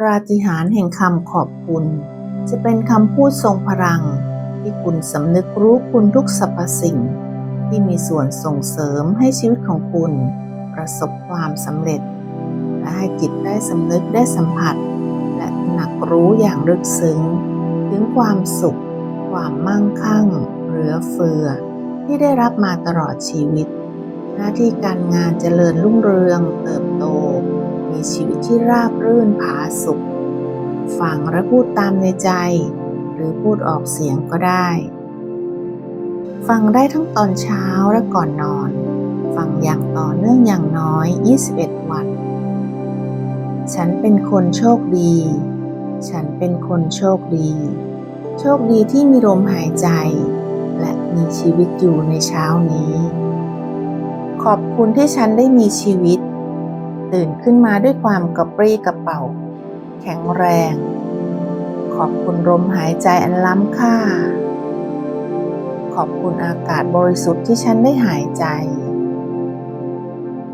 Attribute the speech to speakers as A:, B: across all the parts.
A: ปาฏิหาริย์แห่งคำขอบคุณ จะเป็นคำพูดทรงพลัง ที่คุณสำนึกรู้คุณทุกสรรพสิ่ง ที่มีส่วนส่งเสริมให้ชีวิตของคุณ ประสบความสำเร็จ และให้จิตได้สำนึกได้สัมผัส และตระหนักรู้อย่างลึกซึ้ง ถึงความสุข ความมั่งคั่ง เหลือเฟือ ที่ได้รับมาตลอดชีวิต หน้าที่การงานเจริญรุ่งเรืองเติบโต มีชีวิตที่ราบรื่นผาสุขฟังและพูดตามในใจ หรือพูดออกเสียงก็ได้ ฟังได้ทั้งตอนเช้าและก่อนนอน ฟังอย่างต่อเนื่องอย่างน้อย 21 วัน ฉันเป็นคนโชคดี ฉันเป็นคนโชคดี โชคดีที่มีลมหายใจ และมีชีวิตอยู่ในเช้านี้ ขอบคุณที่ฉันได้มีชีวิต ตื่นขึ้นมาด้วยความกระปรี้กระเป๋า แข็งแรง ขอบคุณลมหายใจอันล้ำค่า ขอบคุณอากาศบริสุทธิ์ที่ฉันได้หายใจ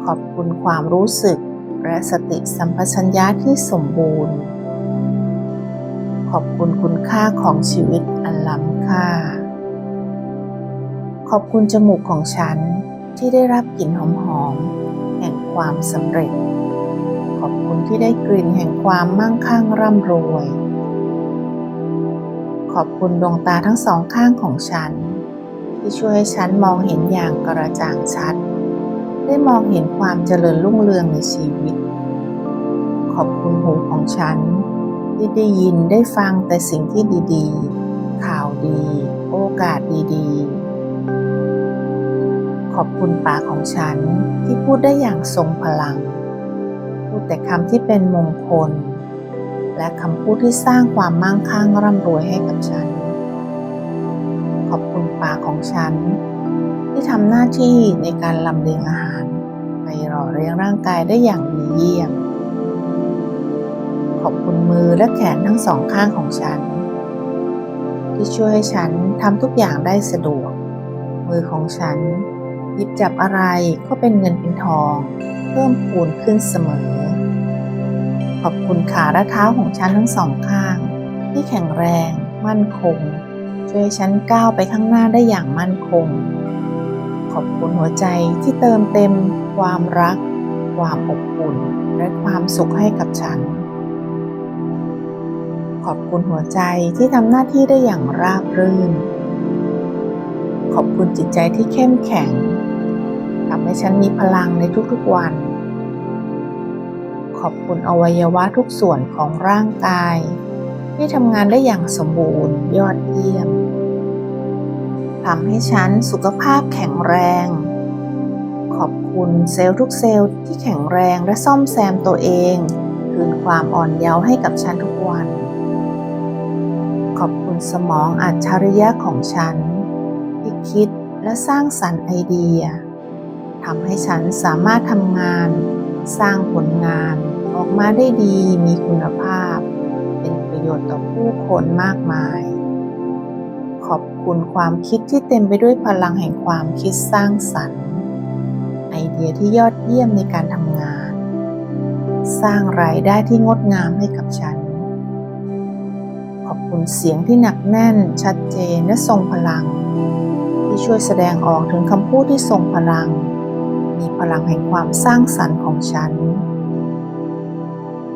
A: ขอบคุณความรู้สึกและสติสัมปชัญญะที่สมบูรณ์ ขอบคุณคุณค่าของชีวิตอันล้ำค่า ขอบคุณจมูกของฉันที่ได้รับกลิ่นหอมๆแห่งความสำเร็จ ขอบคุณที่ได้กลิ่นแห่งความมั่งคั่งร่ำรวย ขอบคุณดวงตาทั้งสองข้างของฉัน ที่ช่วยให้ฉันมองเห็นอย่างกระจ่างชัด ได้มองเห็นความเจริญรุ่งเรืองในชีวิต ขอบคุณหูของฉัน ที่ได้ยินได้ฟังแต่สิ่งที่ดีๆ ข่าวดี โอกาสดีๆขอบคุณปากของฉันที่พูดได้อย่างทรงพลัง พูดแต่คำที่เป็นมงคล และคำพูดที่สร้างความมั่งคั่งร่ำรวยให้กับฉัน ขอบคุณปากของฉัน ที่ทำหน้าที่ในการลำเลียงอาหาร ไปหล่อเลี้ยงร่างกายได้อย่างดีเยี่ยม ขอบคุณมือและแขนทั้งสองข้างของฉัน ที่ช่วยให้ฉันทำทุกอย่างได้สะดวก มือของฉันหยิบจับอะไรก็เป็นเงินเป็นทอง เพิ่มพูนขึ้นเสมอ ขอบคุณขาและเท้าของฉันทั้งสองข้าง ที่แข็งแรงมั่นคง ช่วยฉันก้าวไปข้างหน้าได้อย่างมั่นคง ขอบคุณหัวใจที่เติมเต็ม ความรัก ความอบอุ่น และความสุขให้กับฉัน ขอบคุณหัวใจที่ทำหน้าที่ได้อย่างราบรื่น ขอบคุณจิตใจที่เข้มแข็งทำให้ฉันมีพลังในทุกๆวัน ขอบคุณอวัยวะทุกส่วนของร่างกาย ที่ทำงานได้อย่างสมบูรณ์ยอดเยี่ยมทำให้ฉันสุขภาพแข็งแรง ขอบคุณเซลล์ทุกเซลล์ที่แข็งแรงและซ่อมแซมตัวเองคืนความอ่อนเยาว์ให้กับฉันทุกวัน ขอบคุณสมองอัจฉริยะของฉัน ที่คิดและสร้างสรรค์ไอเดียทำให้ฉันสามารถทำงาน สร้างผลงาน ออกมาได้ดีมีคุณภาพ เป็นประโยชน์ต่อผู้คนมากมาย ขอบคุณความคิดที่เต็มไปด้วยพลังแห่งความคิดสร้างสรรค์ ไอเดียที่ยอดเยี่ยมในการทำงาน สร้างรายได้ที่งดงามให้กับฉัน ขอบคุณเสียงที่หนักแน่น ชัดเจนและทรงพลัง ที่ช่วยแสดงออกถึงคำพูดที่ทรงพลัง มีพลังแห่งความสร้างสรรค์ของฉัน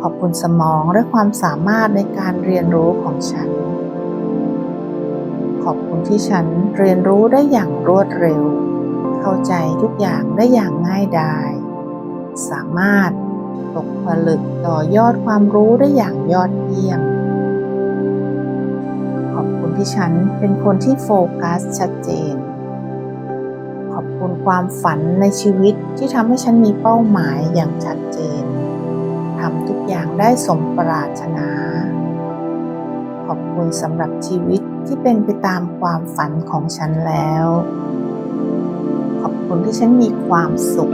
A: อบคุณสมองและความสามารถในการเรียนรู้ของฉัน ขอบคุณที่ฉันเรียนรู้ได้อย่างรวดเร็ว เข้าใจทุกอย่างได้อย่างง่ายดาย สามารถตกผลึกต่อยอดความรู้ได้อย่างยอดเยี่ยม ขอบคุณที่ฉันเป็นคนที่โฟกัสชัดเจน ขอบคุณความฝันในชีวิตที่ทำให้ฉันมีเป้าหมายอย่างชัดเจน ทำทุกอย่างได้สมปรารถนา ขอบคุณสำหรับชีวิตที่เป็นไปตามความฝันของฉันแล้ว ขอบคุณที่ฉันมีความสุข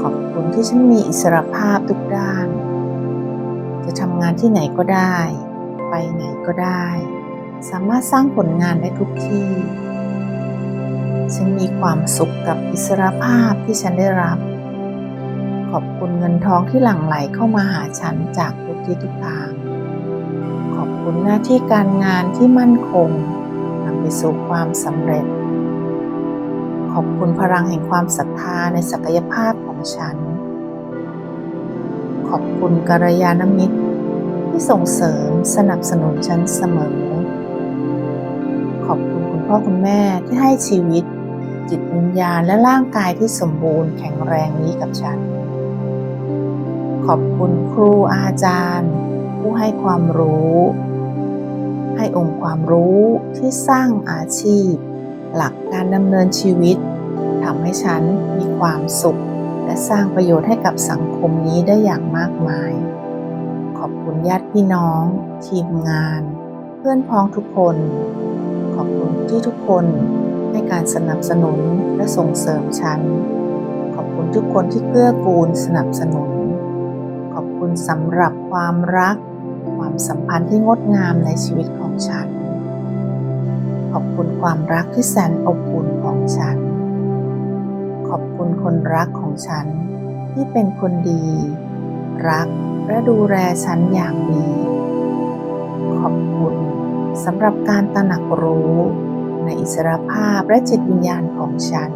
A: ขอบคุณที่ฉันมีอิสรภาพทุกด้าน จะทำงานที่ไหนก็ได้ ไปไหนก็ได้ สามารถสร้างผลงานได้ทุกที่ ฉันมีความสุขกับอิสรภาพที่ฉันได้รับ ขอบคุณเงินทองที่หลั่งไหลเข้ามาหาฉันจากทุกที่ทุกทาง ขอบคุณหน้าที่การงานที่มั่นคงนำไปสู่ความสำเร็จ ขอบคุณพลังแห่งความศรัทธาในศักยภาพของฉัน ขอบคุณกัลยาณมิตรที่ส่งเสริมสนับสนุนฉันเสมอ ขอบคุณคุณพ่อคุณแม่ที่ให้ชีวิตจิตวิญญาณและร่างกายที่สมบูรณ์แข็งแรงนี้กับฉัน ขอบคุณครูอาจารย์ ผู้ให้ความรู้ ให้องค์ความรู้ที่สร้างอาชีพ หลักการดำเนินชีวิตทำให้ฉันมีความสุข และสร้างประโยชน์ให้กับสังคมนี้ได้อย่างมากมาย ขอบคุณญาติพี่น้อง ทีมงาน เพื่อนพ้องทุกคน ขอบคุณที่ทุกคนให้การสนับสนุนและส่งเสริมฉัน ขอบคุณทุกคนที่เกื้อกูลสนับสนุน สำหรับความรัก ความสัมพันธ์ที่งดงามในชีวิตของฉัน ขอบคุณความรักที่แสนอบอุ่นของฉัน ขอบคุณคนรักของฉันที่เป็นคนดี รักและดูแลฉันอย่างดี ขอบคุณสำหรับการตระหนักรู้ในอิสรภาพและจิตวิญญาณของฉัน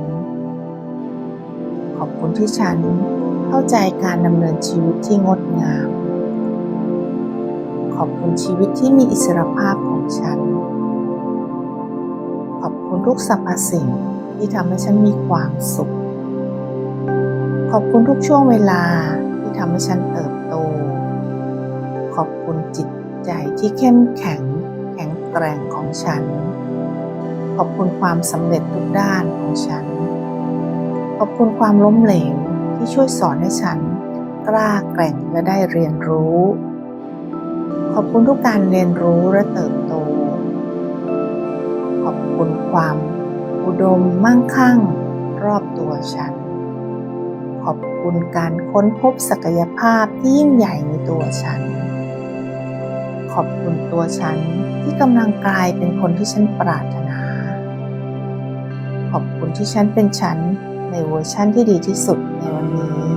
A: ขอบคุณที่ฉัน เข้าใจการดำเนินชีวิตที่งดงาม ขอบคุณชีวิตที่มีอิสรภาพของฉัน ขอบคุณทุกสรรพสิ่งที่ทำให้ฉันมีความสุข ขอบคุณทุกช่วงเวลาที่ทำให้ฉันเติบโต ขอบคุณจิตใจที่เข้มแข็ง แข็งแกร่งของฉัน ขอบคุณความสำเร็จทุกด้านของฉัน ขอบคุณความล้มเหลว ที่ช่วยสอนให้ฉัน กล้าแกร่งและได้เรียนรู้ ขอบคุณทุกการเรียนรู้และเติบโต ขอบคุณความอุดมมั่งคั่งรอบตัวฉัน ขอบคุณการค้นพบศักยภาพที่ยิ่งใหญ่ในตัวฉัน ขอบคุณตัวฉันที่กำลังกลายเป็นคนที่ฉันปรารถนา ขอบคุณที่ฉันเป็นฉันในเวอร์ชั่นที่ดีที่สุด วันนี้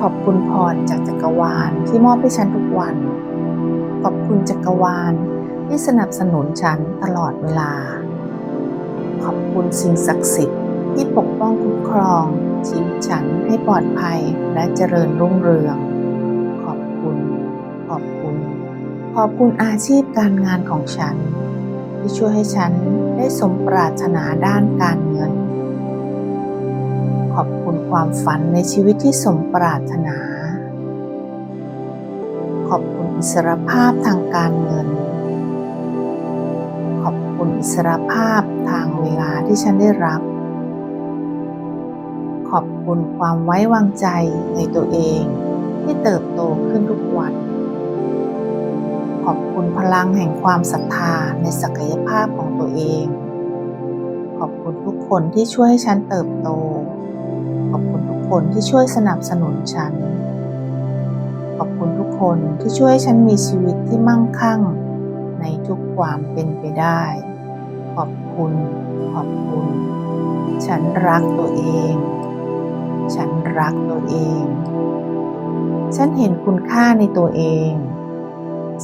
A: ขอบคุณพรจากจักรวาลที่มอบให้ฉันทุกวัน ขอบคุณจักรวาลที่สนับสนุนฉันตลอดเวลา ขอบคุณสิ่งศักดิ์สิทธิ์ที่ปกป้องคุ้มครองชีวิตฉันให้ปลอดภัยและเจริญรุ่งเรือง ขอบคุณ ขอบคุณ ขอบคุณอาชีพการงานของฉัน ที่ช่วยให้ฉันได้สมปรารถนาด้านการเงิน ขอบคุณความฝันในชีวิตที่สมปรารถนา ขอบคุณอิสรภาพทางการเงิน ขอบคุณอิสรภาพทางเวลาที่ฉันได้รับ ขอบคุณความไว้วางใจในตัวเองที่เติบโตขึ้นทุกวัน ขอบคุณพลังแห่งความศรัทธาในศักยภาพของตัวเอง ขอบคุณทุกคนที่ช่วยให้ฉันเติบโต อบคุณทุกคนที่ช่วยสนับสนุนฉัน ขอบคุณทุกคนที่ช่วยให้ฉันมีชีวิตที่มั่งคั่ง ในทุกความเป็นไปได้ ขอบคุณ ขอบคุณ ฉันรักตัวเอง ฉันรักตัวเอง ฉันเห็นคุณค่าในตัวเอง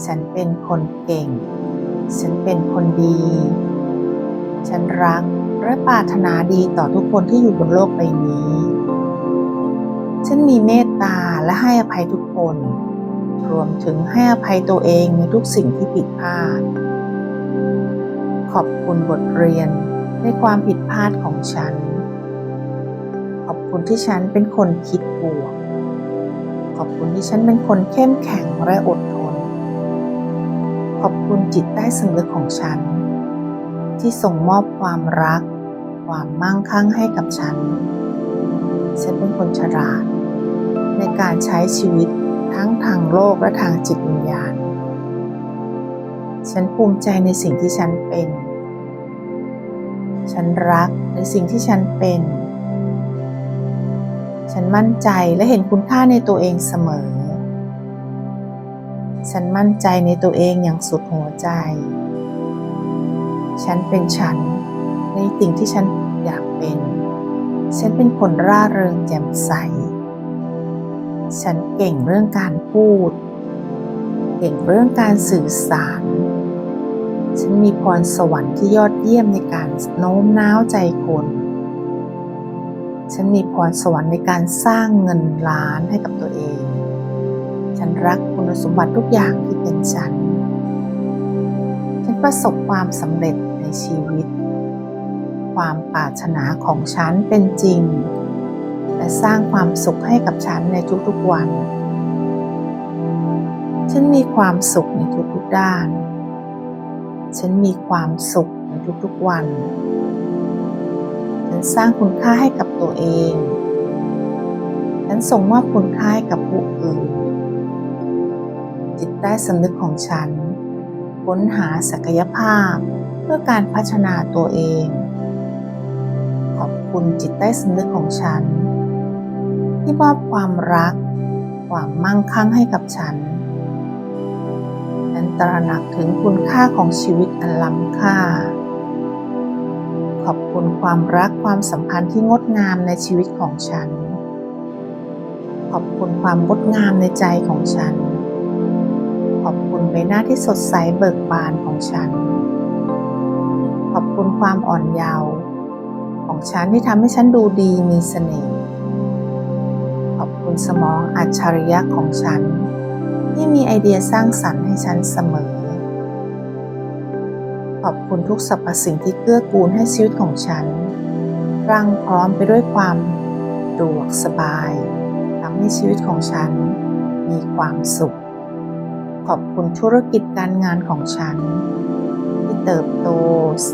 A: ฉันเป็นคนเก่ง ฉันเป็นคนดี ฉันรักและปรารถนาดีต่อทุกคนที่อยู่บนโลกใบนี้ ฉันมีเมตตาและให้อภัยทุกคน รวมถึงให้อภัยตัวเองในทุกสิ่งที่ผิดพลาด ขอบคุณบทเรียนในความผิดพลาดของฉัน ขอบคุณที่ฉันเป็นคนคิดบวก ขอบคุณที่ฉันเป็นคนเข้มแข็งและอดทน ขอบคุณจิตใต้สำนึกของฉัน ที่ส่งมอบความรัก ความมั่งคั่งให้กับฉันฉันเป็นคนฉลาด ในการใช้ชีวิตทั้งทางโลกและทางจิตวิญญาณ ฉันภูมิใจในสิ่งที่ฉันเป็น ฉันรักในสิ่งที่ฉันเป็น ฉันมั่นใจและเห็นคุณค่าในตัวเองเสมอ ฉันมั่นใจในตัวเองอย่างสุดหัวใจ ฉันเป็นฉันในสิ่งที่ฉันอยากเป็น ฉันเป็นคนร่าเริงแจ่มใส ฉันเก่งเรื่องการพูด เก่งเรื่องการสื่อสาร ฉันมีพรสวรรค์ที่ยอดเยี่ยมในการโน้มน้าวใจคน ฉันมีพรสวรรค์ในการสร้างเงินล้านให้กับตัวเอง ฉันรักคุณสมบัติทุกอย่างที่เป็นฉัน ฉันประสบความสำเร็จในชีวิต ความปรารถนาของฉันเป็นจริง และสร้างความสุขให้กับฉันในทุกๆวัน ฉันมีความสุขในทุกๆด้าน ฉันมีความสุขในทุกๆวัน ฉันสร้างคุณค่าให้กับตัวเอง ฉันส่งมอบคุณค่าให้กับผู้อื่น จิตใต้สำนึกของฉัน ค้นหาศักยภาพเพื่อการพัฒนาตัวเองขอบคุณจิตใต้สำนึกของฉัน ที่มอบความรัก ความมั่งคั่งให้กับฉันฉันตระหนักถึงคุณค่าของชีวิตอันล้ำค่า ขอบคุณความรักความสัมพันธ์ที่งดงามในชีวิตของฉัน ขอบคุณความงดงามในใจของฉัน ขอบคุณใบหน้าที่สดใสเบิกบานของฉัน ขอบคุณความอ่อนเยาว์ของฉันที่ทำให้ฉันดูดีมีเสน่ห์ คุณสมองอัจฉริยะของฉัน ที่มีไอเดียสร้างสรรค์ให้ฉันเสมอ ขอบคุณทุกสรรพสิ่งที่เกื้อกูลให้ชีวิตของฉันรังพร้อมไปด้วยความสะดวกสบายทำให้ชีวิตของฉันมีความสุข ขอบคุณธุรกิจการงานของฉัน ที่เติบโต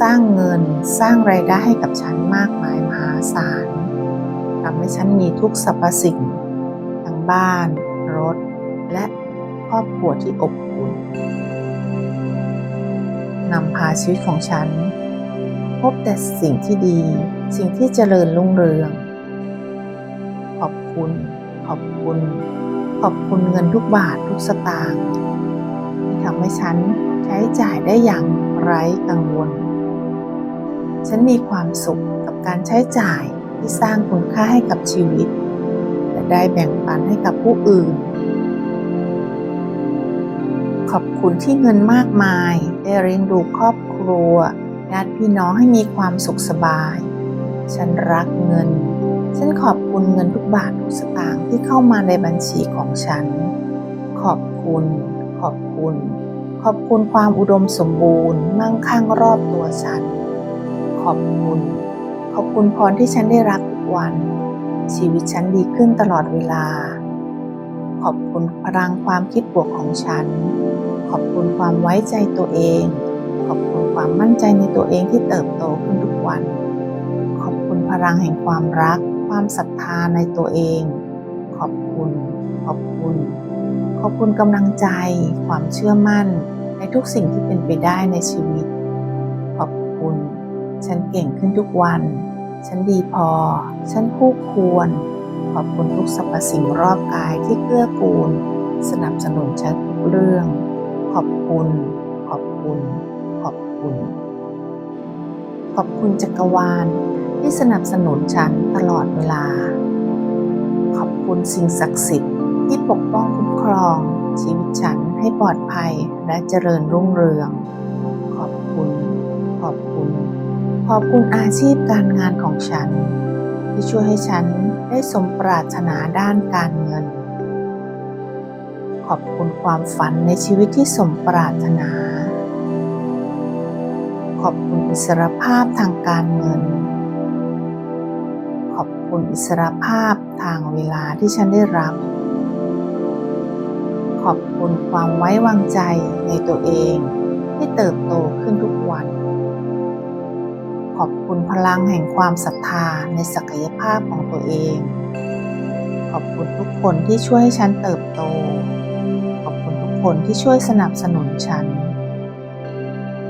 A: สร้างเงินสร้างไรายได้ให้กับฉันมากมายมหาศาลทำให้ฉันมีทุกสรรพสิ่ง บ้าน รถ และครอบครัวที่อบอุ่นนำพาชีวิตของฉัน พบแต่สิ่งที่ดี สิ่งที่เจริญรุ่งเรือง ขอบคุณ ขอบคุณ ขอบคุณเงินทุกบาททุกสตางค์ที่ทำให้ฉันใช้จ่ายได้อย่างไร้กังวล ฉันมีความสุขกับการใช้จ่ายที่สร้างคุณค่าให้กับชีวิต ได้แบ่งปันให้กับผู้อื่น ขอบคุณที่เงินมากมาย ได้เลี้ยงดูครอบครัวญาติพี่น้องให้มีความสุขสบาย ฉันรักเงิน ฉันขอบคุณเงินทุกบาททุกสตางค์ที่เข้ามาในบัญชีของฉัน ขอบคุณ ขอบคุณ ขอบคุณความอุดมสมบูรณ์ มั่งคั่งรอบตัวฉัน ขอบคุณ ขอบคุณพรที่ฉันได้รับทุกวัน ชีวิตฉันดีขึ้นตลอดเวลา ขอบคุณพลังความคิดบวกของฉัน ขอบคุณความไว้ใจตัวเอง ขอบคุณความมั่นใจในตัวเองที่เติบโตขึ้นทุกวัน ขอบคุณพลังแห่งความรัก ความศรัทธาในตัวเอง ขอบคุณ ขอบคุณ ขอบคุณกำลังใจ ความเชื่อมั่น ในทุกสิ่งที่เป็นไปได้ในชีวิต ขอบคุณ ฉันเก่งขึ้นทุกวัน ฉันดีพอ ฉันคู่ควร ขอบคุณทุกสรรพสิ่งรอบกายที่เกื้อกูล สนับสนุนฉันทุกเรื่อง ขอบคุณ ขอบคุณ ขอบคุณ ขอบคุณจักรวาลที่สนับสนุนฉันตลอดเวลา ขอบคุณสิ่งศักดิ์สิทธิ์ที่ปกป้องคุ้มครอง ชีวิตฉันให้ปลอดภัยและเจริญรุ่งเรือง ขอบคุณ ขอบคุณ ขอบคุณอาชีพการงานของฉัน ที่ช่วยให้ฉันได้สมปรารถนาด้านการเงิน ขอบคุณความฝันในชีวิตที่สมปรารถนา ขอบคุณอิสรภาพทางการเงิน ขอบคุณอิสรภาพทางเวลาที่ฉันได้รับ ขอบคุณความไว้วางใจในตัวเองที่เติบโตขึ้นทุก ขอบคุณพลังแห่งความศรัทธาในศักยภาพของตัวเอง ขอบคุณทุกคนที่ช่วยให้ฉันเติบโต ขอบคุณทุกคนที่ช่วยสนับสนุนฉัน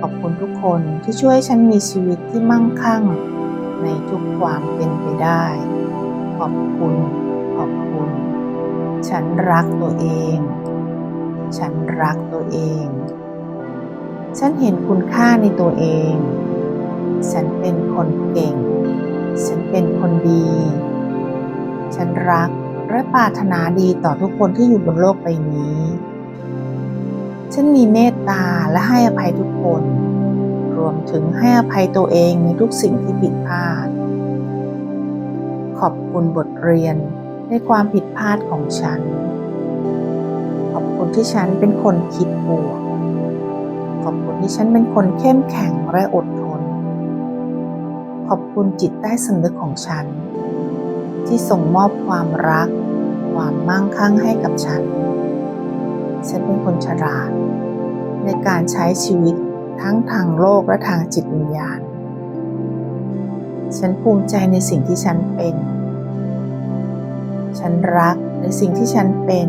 A: ขอบคุณทุกคนที่ช่วยให้ฉันมีชีวิตที่มั่งคั่ง ในทุกความเป็นไปได้ ขอบคุณ ขอบคุณ ฉันรักตัวเอง ฉันรักตัวเอง ฉันเห็นคุณค่าในตัวเอง ฉันเป็นคนเก่ง ฉันเป็นคนดี ฉันรักและปรารถนาดีต่อทุกคนที่อยู่บนโลกใบนี้ ฉันมีเมตตาและให้อภัยทุกคน รวมถึงให้อภัยตัวเองในทุกสิ่งที่ผิดพลาด ขอบคุณบทเรียนในความผิดพลาดของฉัน ขอบคุณที่ฉันเป็นคนคิดบวก ขอบคุณที่ฉันเป็นคนเข้มแข็งและอดทน ขอบคุณจิตใต้สำนึกของฉัน ที่ส่งมอบความรัก ความมั่งคั่งให้กับฉัน ฉันเป็นคนฉลาด ในการใช้ชีวิตทั้งทางโลกและทางจิตวิญญาณ ฉันภูมิใจในสิ่งที่ฉันเป็น ฉันรักในสิ่งที่ฉันเป็น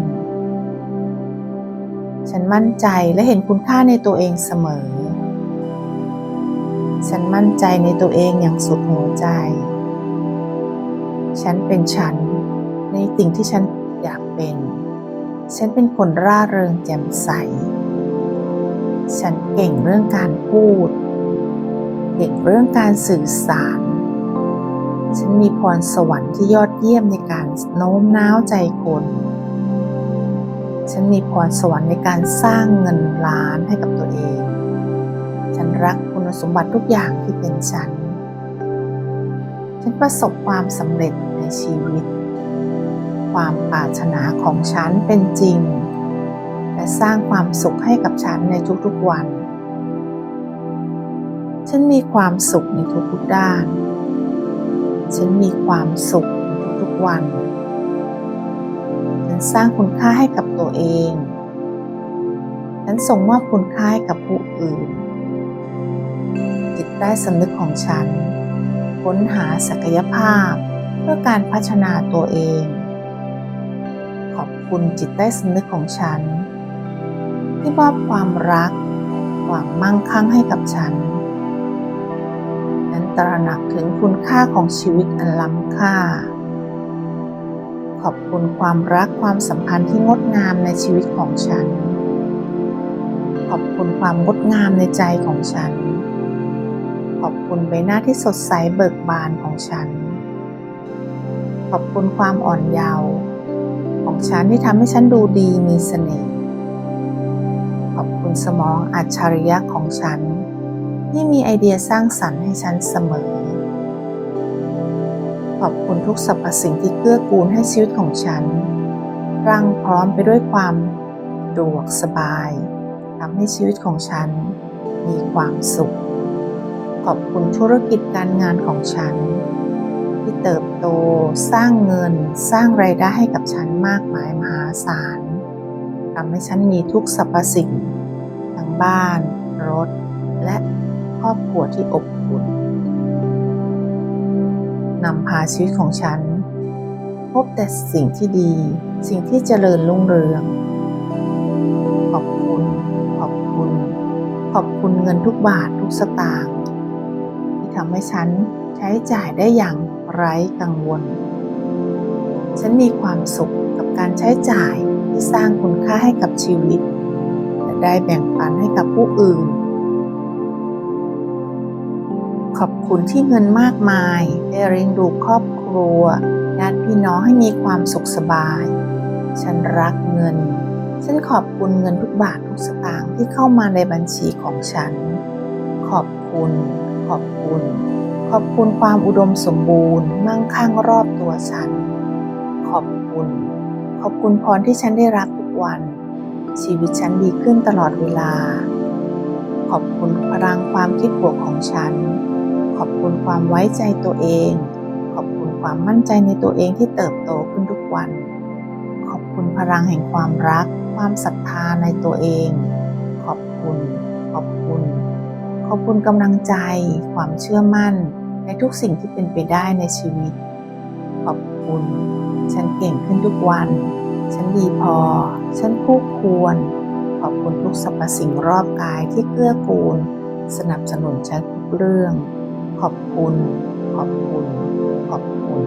A: ฉันมั่นใจและเห็นคุณค่าในตัวเองเสมอ ฉันมั่นใจในตัวเองอย่างสุดหัวใจ ฉันเป็นฉันในสิ่งที่ฉันอยากเป็น ฉันเป็นคนร่าเริงแจ่มใส ฉันเก่งเรื่องการพูด เก่งเรื่องการสื่อสาร ฉันมีพรสวรรค์ที่ยอดเยี่ยมในการโน้มน้าวใจคน ฉันมีพรสวรรค์ในการสร้างเงินล้านให้กับตัวเอง ฉันรัก ณสมบัติทุกอย่างที่เป็นฉัน ฉันประสบความสำเร็จในชีวิต ความปรารถนาของฉันเป็นจริง และสร้างความสุขให้กับฉันในทุกๆวัน ฉันมีความสุขในทุกๆด้าน ฉันมีความสุขในทุกๆวัน ฉันสร้างคุณค่าให้กับตัวเองฉันส่งมอบคุณค่าให้กับผู้อื่น ใต้สำนึกของฉัน ค้นหาศักยภาพเพื่อการพัฒนาตัวเอง ขอบคุณจิตใต้สำนึกของฉัน ที่มอบความรักความมั่งคั่งให้กับฉัน นั้นตระหนักถึงคุณค่าของชีวิตอันล้ำค่า ขอบคุณความรักความสัมพันธ์ที่งดงามในชีวิตของฉัน ขอบคุณความงดงามในใจของฉัน ขอบคุณใบหน้าที่สดใสเบิกบานของฉัน ขอบคุณความอ่อนเยาว์ของฉันที่ทำให้ฉันดูดีมีเสน่ห์ ขอบคุณสมองอัจฉริยะของฉัน ที่มีไอเดียสร้างสรรค์ให้ฉันเสมอ ขอบคุณทุกสรรพสิ่งที่เกื้อกูลให้ชีวิตของฉันรังพร้อมไปด้วยความสะดวกสบายทำให้ชีวิตของฉันมีความสุข ขอบคุณธุรกิจการงานของฉัน ที่เติบโตสร้างเงินสร้างไรายได้ให้กับฉันมากมายมหาศาลทำให้ฉันมีทุกสรรพสิ่ง ทั้งบ้าน รถ และครอบครัวที่อบอุ่นนำพาชีวิตของฉัน พบแต่สิ่งที่ดี สิ่งที่เจริญรุ่งเรือง ขอบคุณ ขอบคุณ ขอบคุณเงินทุกบาททุกสตางค์ำให้ฉันใช้จ่ายได้อย่างไร้กังวล ฉันมีความสุขกับการใช้จ่ายที่สร้างคุณค่าให้กับชีวิต และได้แบ่งปันให้กับผู้อื่น ขอบคุณที่เงินมากมายได้เลี้ยงดูครอบครัวญาติพี่น้องให้มีความสุขสบาย ฉันรักเงิน ฉันขอบคุณเงินทุกบาททุกสตางค์ที่เข้ามาในบัญชีของฉัน ขอบคุณ ขอบคุณ ขอบคุณความอุดมสมบูรณ์ มั่งคั่งรอบตัวฉัน ขอบคุณ ขอบคุณพรที่ฉันได้รับทุกวัน ชีวิตฉันดีขึ้นตลอดเวลา ขอบคุณพลังความคิดบวกของฉัน ขอบคุณความไว้ใจตัวเอง ขอบคุณความมั่นใจในตัวเองที่เติบโตขึ้นทุกวัน ขอบคุณพลังแห่งความรัก ความศรัทธาในตัวเอง ขอบคุณ ขอบคุณ ขอบคุณกำลังใจ ความเชื่อมั่น ในทุกสิ่งที่เป็นไปได้ในชีวิต ขอบคุณ ฉันเก่งขึ้นทุกวัน ฉันดีพอ ฉันคู่ควร ขอบคุณทุกสรรพสิ่งรอบกายที่เกื้อกูล สนับสนุนฉันทุกเรื่อง ขอบคุณ ขอบคุณ ขอบคุณ